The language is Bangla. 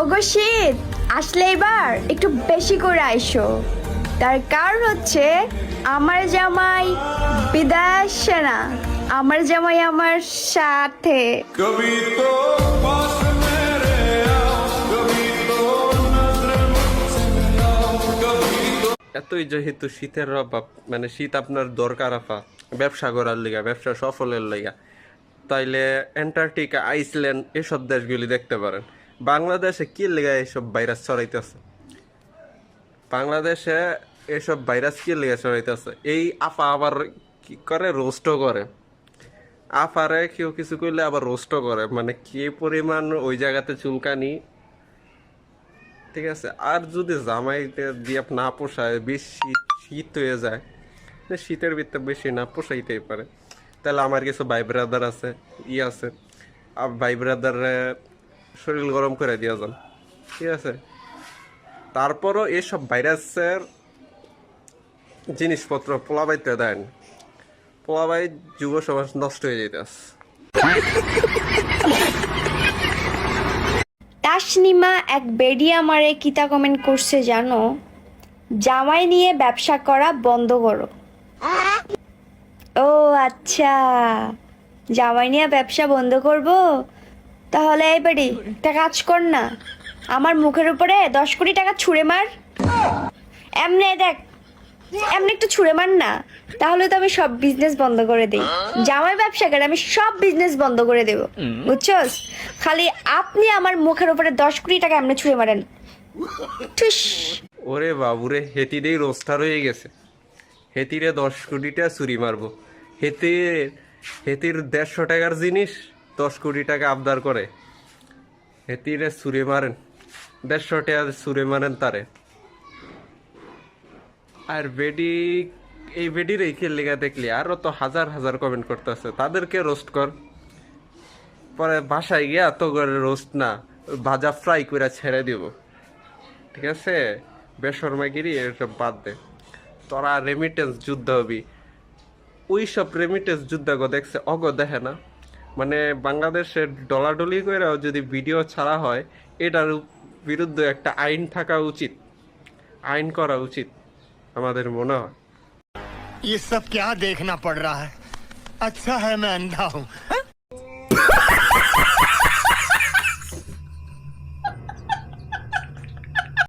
অগশিত শীত আসলে এবার একটু বেশি করে আইসো। তার কারণ হচ্ছে আমার জামাই বিদায় সেনা আমার জামাই আমার সাথে। এতই যেহেতু শীতের অভাব মানে শীত আপনার দরকার আফা ব্যবসা করার লিগা ব্যবসা সফলের লিগা। তাইলে অ্যান্টার্কটিকা আইসল্যান্ড এসব দেশগুলি দেখতে পারেন। বাংলাদেশে কি লেগা এইসব ভাইরাস ছড়াইতেছে? বাংলাদেশে এসব ভাইরাস কি লেগে ছড়াইতেছে? এই আফা আবার কি করে? রোস্টও করে। আফারে কেউ কিছু করলে আবার রোস্টও করে। মানে কি পরিমাণ ওই জায়গাতে চুলকানি? ঠিক আছে? আর যদি জামাইতে দিয়ে না পোষায়, বেশি শীত হয়ে যায় শীতের ভিতরে বেশি না পোষাইতেই পারে। তাহলে আমার কিছু ভাই ব্রাদার আছে, ই আছে। আর ভাই ব্রাদার শরীর গরম করে দিয়ে যান। ঠিক আছে? তারপরও এসব ভাইরাসের জিনিসপত্র পোলাবাইতে দেন। পোলাবাই যুব সমাজ নষ্ট হয়ে যেতেছে তাসনিমা এক বেডিয়া মারে কিতা কমেন্ট করছে জানো? জামাই নিয়ে ব্যবসা করা বন্ধ করো। ও আচ্ছা। জামাই নিয়ে ব্যবসা বন্ধ করব? তাহলে এই বাড়ি, একটা কাজ কর না। আমার মুখের উপরে দশ কোটি টাকা ছুঁড়ে মার। এমনি দেখ, এমনি একটু ছুঁড়ে মার না। তাহলে তো আমি সব বিজনেস বন্ধ করে দিই। জামাই ব্যবসা করে, আমি সব বিজনেস বন্ধ করে দেব। বুঝছস? খালি আপনি আমার মুখের উপরে দশ কোটি টাকা এমনি ছুঁড়ে মারেন। ওরে বাবুরে, হেতিরেই রোস্টার হয়ে গেছে। হেতিরে দশ কোটিটা চুরি মারবো। হেতির হেতির দেড়শো টাকার জিনিস দশ কোটি টাকা আবদার করে। হেতিরে চুরে মারেন। দেড়শো টাকা চুরে মারেন তারে। আর বেডি, এই বেডির এই লেগা দেখলি, আরও তো হাজার হাজার কমেন্ট করতেছে। তাদেরকে রোস্ট কর। পরে বাসায় গিয়া তো করে রোস্ট না, ভাজা ফ্রাই করে ছেড়ে দিব। ঠিক আছে? বেসরমাগিরি এসব বাদ দে। তোরা রেমিটেন্স যুদ্ধ হবি। ওই সব রেমিটেন্স যুদ্ধ দেখছে, অগ দেখে না। মানে বাংলাদেশের ডলাডলি করেও যদি ভিডিও ছাড়া হয় এটার বিরুদ্ধে একটা আইন থাকা উচিত আইন করা উচিত আমাদের মনে হয় ये सब क्या देखना पड़ रहा है अच्छा है मैं अंधा हूँ